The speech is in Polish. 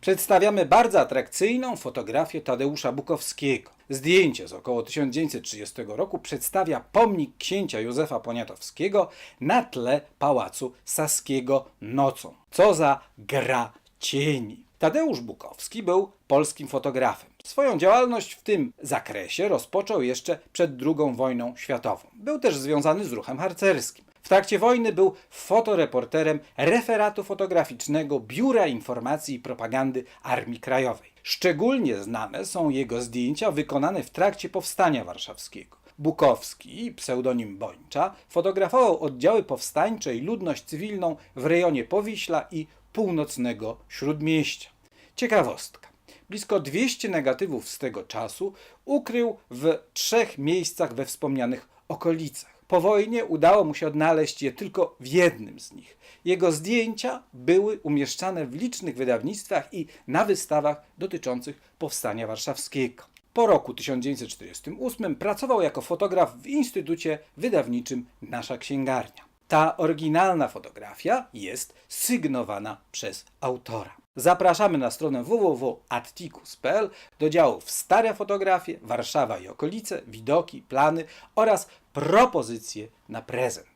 Przedstawiamy bardzo atrakcyjną fotografię Tadeusza Bukowskiego. Zdjęcie z około 1930 roku przedstawia pomnik księcia Józefa Poniatowskiego na tle pałacu Saskiego nocą. Co za gra cieni. Tadeusz Bukowski był polskim fotografem. Swoją działalność w tym zakresie rozpoczął jeszcze przed II wojną światową. Był też związany z ruchem harcerskim. W trakcie wojny był fotoreporterem referatu fotograficznego Biura Informacji i Propagandy Armii Krajowej. Szczególnie znane są jego zdjęcia wykonane w trakcie Powstania Warszawskiego. Bukowski, pseudonim Bończa, fotografował oddziały powstańcze i ludność cywilną w rejonie Powiśla i północnego Śródmieścia. Ciekawostka. Blisko 200 negatywów z tego czasu ukrył w trzech miejscach we wspomnianych okolicach. Po wojnie udało mu się odnaleźć je tylko w jednym z nich. Jego zdjęcia były umieszczane w licznych wydawnictwach i na wystawach dotyczących powstania warszawskiego. Po roku 1948 pracował jako fotograf w Instytucie Wydawniczym Nasza Księgarnia. Ta oryginalna fotografia jest sygnowana przez autora. Zapraszamy na stronę www.atticus.pl do działów Stare fotografie, Warszawa i okolice, widoki, plany oraz propozycje na prezent.